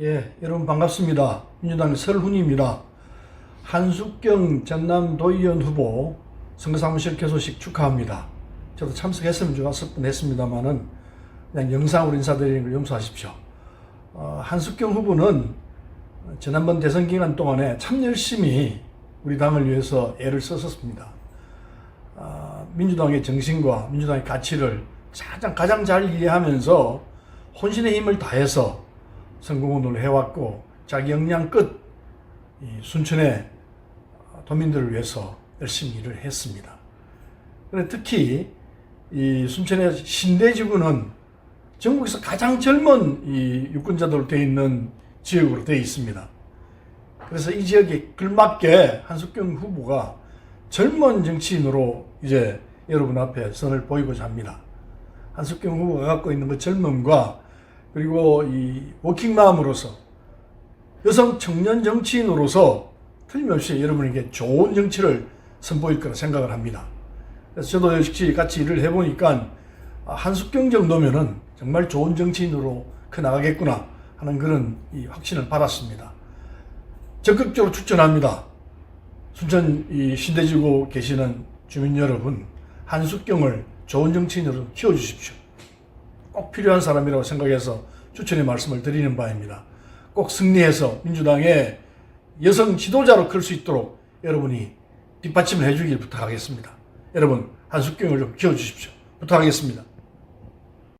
예, 여러분 반갑습니다. 민주당 설훈입니다. 한숙경 전남도의원 후보 선거사무실 개소식 축하합니다. 저도 참석했으면 좋았을 뻔했습니다만은 그냥 영상으로 인사드리는 걸 용서하십시오. 어, 한숙경 후보는 지난번 대선 기간 동안에 참 열심히 우리 당을 위해서 애를 썼었습니다. 아, 민주당의 정신과 민주당의 가치를 가장, 가장 잘 이해하면서 혼신의 힘을 다해서 선거운동을 해왔고 자기 역량 끝이 순천의 도민들을 위해서 열심히 일을 했습니다. 특히 이 순천의 신대지구는 전국에서 가장 젊은 이 유권자들로 되어 있는 지역으로 되어 있습니다. 그래서 이 지역에 걸맞게 한숙경 후보가 젊은 정치인으로 이제 여러분 앞에 선을 보이고자 합니다. 한숙경 후보가 갖고 있는 그 젊음과 그리고 이 워킹맘으로서 여성 청년 정치인으로서 틀림없이 여러분에게 좋은 정치를 선보일 거라 생각을 합니다. 그래서 저도 역시 같이 일을 해보니까 아, 한숙경 정도면은 정말 좋은 정치인으로 커 나가겠구나 하는 그런 이 확신을 받았습니다. 적극적으로 추천합니다. 순천 이 신대지구 계시는 주민 여러분, 한숙경을 좋은 정치인으로 키워주십시오. 꼭 필요한 사람이라고 생각해서 추천의 말씀을 드리는 바입니다. 꼭 승리해서 민주당의 여성 지도자로 클 수 있도록 여러분이 뒷받침을 해주길 부탁하겠습니다. 여러분, 한숙경을 좀 키워주십시오. 부탁하겠습니다.